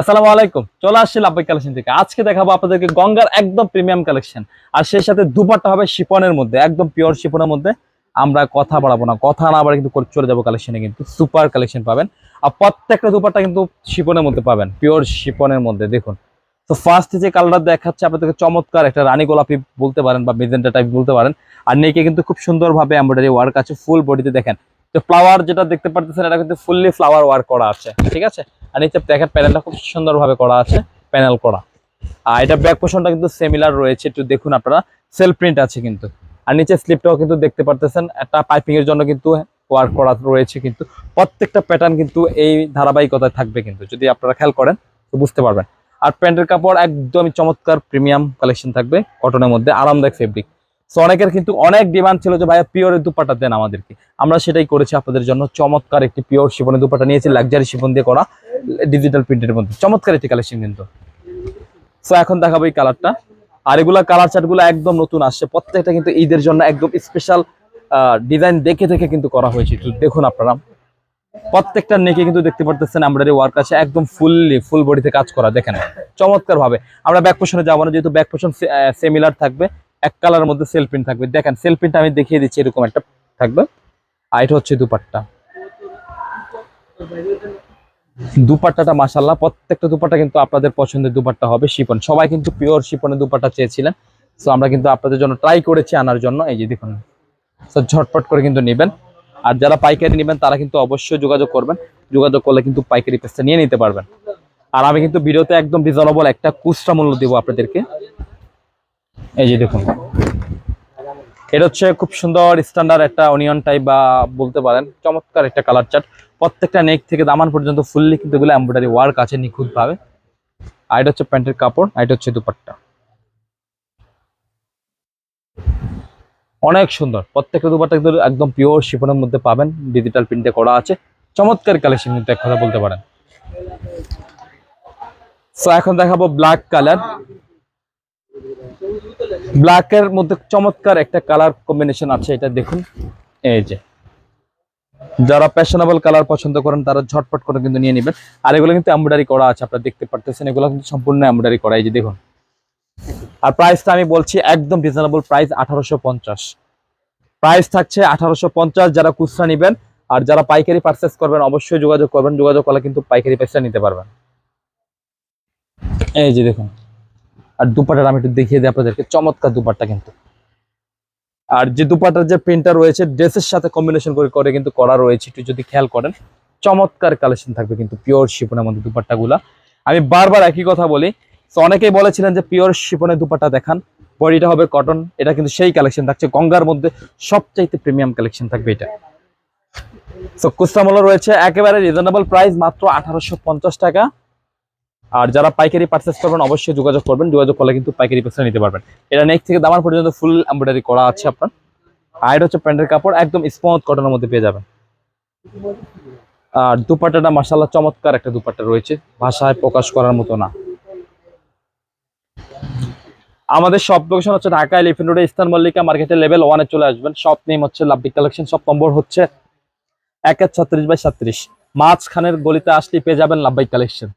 আসসালামু আলাইকুম। চলে আসছি লাভবাই কালেকশন থেকে। আজকে দেখাবো আপনাদেরকে গঙ্গার একদম প্রিমিয়াম কালেকশন। আর সেই সাথে দুপাট্টা হবে শিপনের মধ্যে, একদম পিওর শিপনের মধ্যে। আমরা কথা বাড়াবো না, কথা না বাড়ে কিন্তু চলে যাব কালেকশনে কিন্তু সুপার কালেকশন পাবেন। আর প্রত্যেকটা দুপাট্টা কিন্তু শিপনের মধ্যে পাবেন পিওর শিপনের মধ্যে, দেখুন। তো ফার্স্ট যে কালারটা দেখাচ্ছে, আপনাদেরকে চমৎকার একটা রানী গোলাপি বলতে পারেন বা মেজেন্টা টাইপ বলতে পারেন। আর নেকে কিন্তু খুব সুন্দরভাবে এমব্রয়ডারি ওয়ার্ক আছে ফুল বডিতে দেখেন। তো ফ্লাওয়ার যেটা দেখতে পারতেছেন, এটা কিন্তু ফুললি ফ্লাওয়ার ওয়ার্ক করা আছে, ঠিক আছে? আর নিচে দেখেন প্যানেলটা খুব সুন্দরভাবে করা আছে প্যানেল করা। আর এটা ব্যাক পোর্শনটা কিন্তু সিমিলার রয়েছে, একটু দেখুন আপনারা সেল প্রিন্ট আছে কিন্তু। আর নিচে স্লিপটাও কিন্তু দেখতে পারতেছেন, একটা পাইপিং এর জন্য কিন্তু ওয়ার্ক করা রয়েছে কিন্তু। প্রত্যেকটা প্যাটার্ন কিন্তু এই ধারাবাহিকতায় থাকবে কিন্তু, যদি আপনারা খেয়াল করেন, তো বুঝতে পারবেন। আর প্যান্টের কাপড় একদমই চমৎকার প্রিমিয়াম কালেকশন থাকবে কটনের মধ্যে, আরামদায়ক ফেব্রিক সো অনেকের কিন্তু অনেক ডিমান্ড ছিল যে, ভাইয়া পিওরের দুপাটা দেন আমাদেরকে। আমরা সেটাই করেছি আপনাদের জন্য, চমৎকার একটি পিওর শিবনের দুপাটা নিয়েছি লাক্সারি শিবন দিয়ে করা। ডিজিটাল প্রিন্টের মধ্যে। চমৎকার একটি কালেকশন কিন্তু। সো এখন দেখাবো এই কালারটা আর এগুলা কালার চার্টগুলো একদম নতুন আসছে। প্রত্যেকটা কিন্তু ঈদের জন্য একদম স্পেশাল ডিজাইন দেখে দেখে কিন্তু করা হয়েছে। দেখুন আপনারা। প্রত্যেকটা নেকে কিন্তু দেখতে পারতেছেন এমব্রয়ডারি ওয়ার্ক আছে। একদম ফুললি ফুল বডিতে কাজ করা। দেখেন চমৎকার ভাবে আমরা ব্যাক পোশনে যাব না, যেহেতু ব্যাক পোশন সিমিলার থাকবে। এক কালারের মধ্যে সেল প্রিন্ট থাকবে। দেখেন সেল প্রিন্ট আমি দেখিয়ে দিচ্ছি, এরকম একটা থাকবে। আর এটা হচ্ছে দুপাট্টা। দুপাট্টাটা মাসাল্লাহ প্রত্যেকটা দুপাট্টা কিন্তু আপনাদের পছন্দের দুপাট্টা হবে শিপন সবাই কিন্তু পিওর শিপনের দুপাট্টা চেয়েছিলেন। সো আমরা কিন্তু আপনাদের জন্য ট্রাই করেছি আনার জন্য। এই যে দেখুন। সো ঝটপট করে কিন্তু নেবেন। আর যারা পাইকারি নেবেন, তারা কিন্তু অবশ্যই যোগাযোগ করবেন। যোগাযোগ করলে কিন্তু পাইকারি পেসটা নিয়ে নিতে পারবেন। আর আমি কিন্তু ভিডিওতে একদম রিজনেবল একটা খুচরা মূল্য দেবো আপনাদেরকে। এই যে দেখুন। এটা হচ্ছে খুব সুন্দর স্ট্যান্ডার্ড একটা অনিয়ন টাইপ বা বলতে পারেন চমৎকার একটা কালার চার্ট প্রত্যেকটা নেক থেকে দামান পর্যন্ত ফুললি কিন্তু এগুলো এমব্রয়ডারি ওয়ার্ক আছে, নিখুঁত ভাবে। আর এটা হচ্ছে প্যান্টের কাপড়, আর এটা হচ্ছে দুপাট্টা। অনেক সুন্দর। প্রত্যেকটা দুপাট্টা কিন্তু একদম পিওর শিফনের মধ্যে পাবেন ডিজিটাল প্রিন্টে করা আছে। চমৎকার কালেকশন কিন্তু এক কথা বলতে পারেন। সো এখন দেখাবো ব্ল্যাক কালার ব্ল্যাকের মধ্যে চমৎকার একটা কালার কম্বিনেশন আছে, এটা দেখুন। এই যে। যারা ফ্যাশনেবল কালার পছন্দ করেন, তারা ঝটপট করে কিন্তু নিয়ে নেবেন। আর এগুলো কিন্তু এমব্রয়ডারি করা আছে, আপনারা দেখতে পারতেছেন। এগুলো কিন্তু সম্পূর্ণ এমব্রয়ডারি করা, এই যে দেখুন। আর প্রাইসটা আমি বলছি, একদম রিজনেবল প্রাইস আঠারোশো পঞ্চাশ। প্রাইস থাকছে আঠারোশো পঞ্চাশ, যারা খুচরা নেবেন। আর যারা পাইকারি পারচেস করবেন, অবশ্যই যোগাযোগ করবেন। যোগাযোগ করলে কিন্তু পাইকারি পয়সা নিতে পারবেন। এই যে দেখুন। আর দুপাটার আমি একটু দেখিয়ে দিই আপনাদেরকে, চমৎকার দুপাট্টা কিন্তু। আর যে দুপাটার যে প্রিন্টার রয়েছে, ড্রেসের সাথে কম্বিনেশন করে করে কিন্তু করা রয়েছে, একটু যদি খেয়াল করেন, চমৎকার কালেকশন থাকবে কিন্তু পিওর শিপনের মধ্যে দুপাট্টাগুলা। আমি বারবার একই কথা বলি, তো অনেকেই বলেছিলেন যে পিওর শিপনের দুপাট্টা দেখান, বডিটা হবে কটন এটা কিন্তু সেই কালেকশন থাকছে, গঙ্গার মধ্যে সবচাইতে প্রিমিয়াম কালেকশন থাকবে এটা। তো মূল্য রয়েছে একেবারে রিজনেবল প্রাইস মাত্র আঠারোশো পঞ্চাশ টাকা। আর যারা পাইকারি পারচেস করবেন, অবশ্যই যোগাযোগ করবেন। যোগাযোগ করলে কিন্তু পাইকারি পেসা নিতে পারবেন। এটা নেক থেকে দামান পর্যন্ত ফুল এমব্রয়ডারি করা আছে আপনার। আর এটা হচ্ছে প্যান্টের কাপড়, একদম স্মুথ কটনের মধ্যে পেয়ে যাবেন। আর দুপাট্টাটা মাসাল্লাহ চমৎকার একটা দুপাট্টা রয়েছে। ভাষায় প্রকাশ করার মতো না। আমাদের সব লোকেশন হচ্ছে ঢাকা এলিফেন্ট রোডে, ইস্তান মল্লিকা মার্কেটের লেভেল ওয়ানে চলে আসবেন। সব নেম হচ্ছে লাভবিক কালেকশন সব নম্বর হচ্ছে এক এক ছত্রিশ বাই সাত্রিশ। মাঝখানের গলিতে আসলে পেয়ে যাবেন লাভবাই কালেকশন